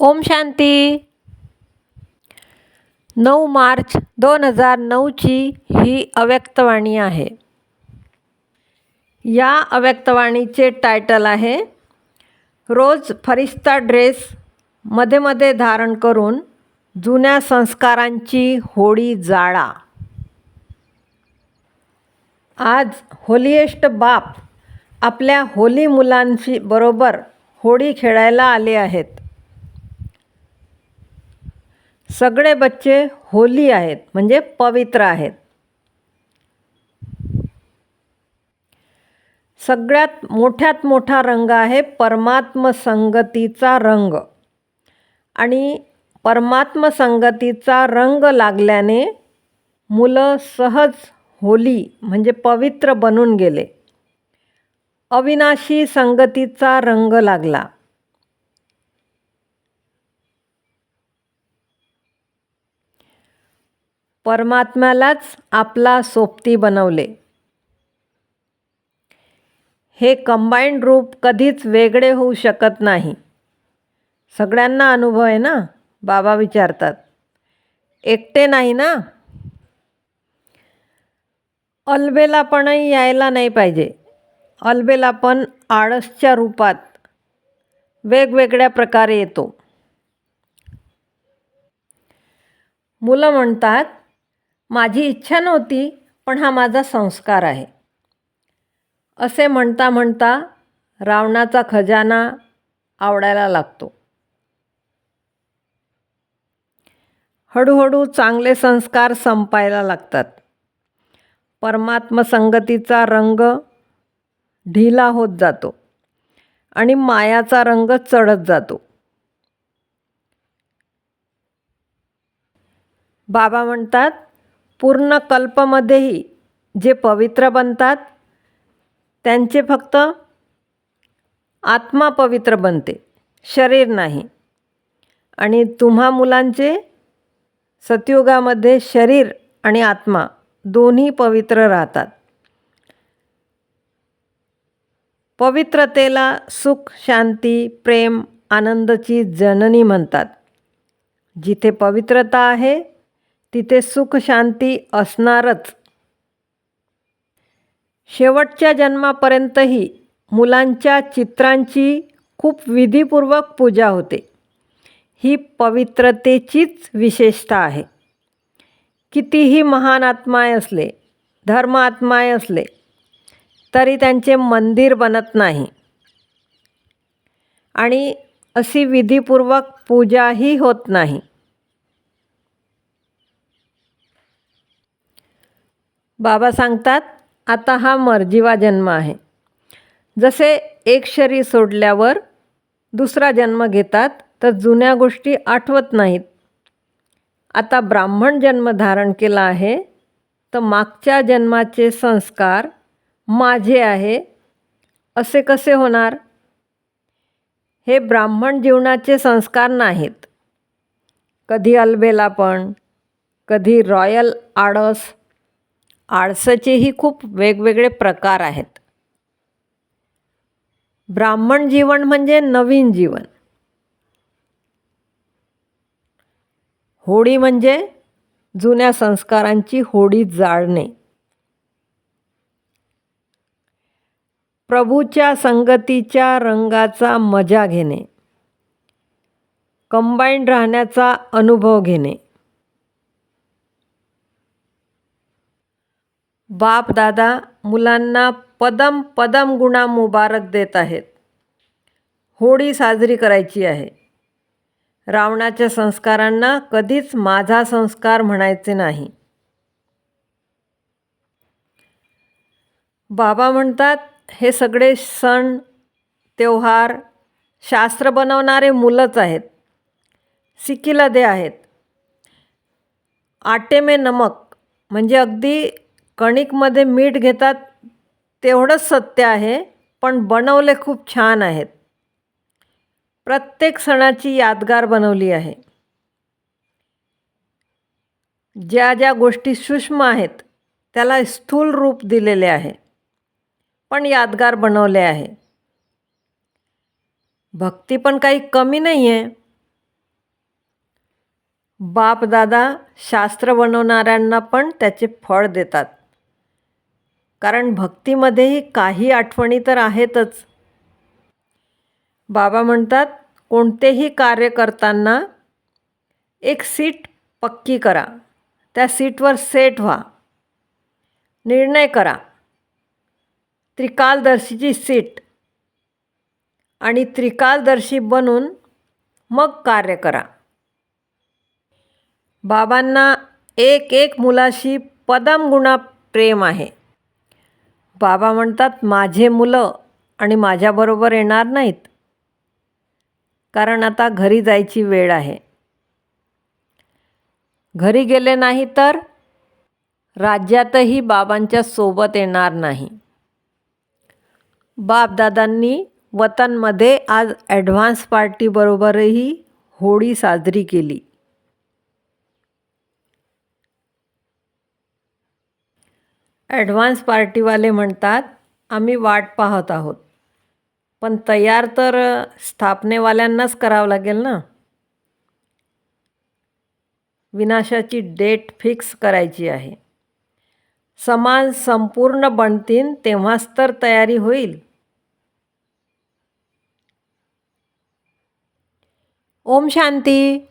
ओम शांती. नऊ मार्च दोन हजार नऊची ही अव्यक्तवाणी आहे. या अव्यक्तवाणीचे टायटल आहे रोज फरिस्ता ड्रेस मध्ये मध्ये धारण करून जुन्या संस्कारांची होळी जाळा. आज होलिएस्ट बाप आपल्या होली मुलांशी बरोबर होळी खेळायला आले आहेत. सगळे बच्चे होली आहेत म्हणजे पवित्र आहेत. सगळ्यात मोठ्यात मोठा रंग आहे परमात्मसंगतीचा रंग. आणि परमात्मसंगतीचा रंग लागल्याने मुलं सहज होली म्हणजे पवित्र बनून गेले. अविनाशी संगतीचा रंग लागला. परमात्म्यालाच आपला सोबती बनवले. हे कंबाईंड रूप कधीच वेगळे होऊ शकत नाही. सगळ्यांना अनुभव आहे ना? बाबा विचारतात. एकटे नाही ना? अलबेलापणही यायला नाही पाहिजे. अलबेलापण आळसच्या रूपात वेगवेगळ्या प्रकारे येतो. मुलं म्हणतात माझी इच्छा नव्हती पण हा माझा संस्कार आहे. असे म्हणता म्हणता रावणाचा खजाना आवडायला लागतो. हळूहळू चांगले संस्कार संपायला लागतात. परमात्मसंगतीचा रंग ढिला होत जातो आणि मायाचा रंग चढत जातो. बाबा म्हणतात पूर्ण कल्पमध्येही जे पवित्र बनतात त्यांचे फक्त आत्मा पवित्र बनते शरीर नाही. आणि तुम्हा मुलांचे सतयुगामध्ये शरीर आणि आत्मा दोन्ही पवित्र राहतात. पवित्रतेला सुख शांती प्रेम आनंदची जननी म्हणतात. जिथे पवित्रता आहे तिथे सुख शांती असणारच. शेवटच्या जन्मापर्यंतही मुलांच्या चित्रांची खूप विधीपूर्वक पूजा होते. ही पवित्रतेचीच विशेषता आहे. कितीही महान आत्माय असले धर्म आत्माय असले तरी त्यांचे मंदिर बनत नाही. आणि अशी विधीपूर्वक पूजाही होत नाही. बाबा सांगतात आता हा मर्जीवा जन्म आहे. जसे एक शरीर सोडल्यावर दुसरा जन्म घेतात तर जुन्या गोष्टी आठवत नाहीत. आता ब्राह्मण जन्म धारण केला आहे तर मागच्या जन्माचे संस्कार माझे आहे. असे कसे होणार? हे ब्राह्मण जीवनाचे संस्कार नाहीत. कधी अलबेलापण कधी रॉयल आळस आळसाचेही खूप वेगवेगळे प्रकार आहेत. ब्राह्मण जीवन म्हणजे नवीन जीवन. होळी म्हणजे जुन्या संस्कारांची होळी जाळणे. प्रभूच्या संगतीच्या रंगाचा मजा घेणे. कंबाईंड राहण्याचा अनुभव घेणे. बाप दादा मुलांना पदम पदम गुणा मुबारक देत आहेत. होळी साजरी करायची आहे. रावणाच्या संस्कारांना कधीच माझा संस्कार म्हणायचे नाही. बाबा म्हणतात हे सगळे सण त्योहार शास्त्र बनवणारे मुलंच आहेत. सिकिलदे आहेत. आटे में नमक म्हणजे अगदी कणिकमध्ये मीठ घेतात तेवढंच सत्य आहे पण बनवले खूप छान आहेत. प्रत्येक सणाची यादगार बनवली आहे. ज्या ज्या गोष्टी सूक्ष्म आहेत त्याला स्थूल रूप दिलेले आहे पण यादगार बनवले आहे. भक्ती पण काही कमी नाही आहे बापदादा शास्त्र बनवणाऱ्यांना पण त्याचे फळ देतात. कारण भक्तीमध्येही काही आठवणी तर आहेतच. बाबा म्हणतात कोणतेही कार्य करताना एक सीट पक्की करा. त्या सीटवर सेट व्हा. निर्णय करा. त्रिकालदर्शीची सीट आणि त्रिकालदर्शी बनून मग कार्य करा. बाबांना एक एक मुलाशी पदमगुणा प्रेम आहे. बाबा म्हणतात माझे मुलं आणि माझ्याबरोबर येणार नाहीत. कारण आता घरी जायची वेळ आहे. घरी गेले नाही तर राज्यातही बाबांच्या सोबत येणार नाही. बापदादांनी वतनमध्ये आज ॲडव्हान्स पार्टीबरोबरही होळी साजरी केली. ॲडव्हान्स पार्टीवाले म्हणतात आम्ही वाट पाहत आहोत. पण तयार तर स्थापनेवाल्यांनाच करावं लागेल ना? विनाशाची डेट फिक्स करायची आहे. समान संपूर्ण बनतील तेव्हाच तर तयारी होईल. ओम शांती.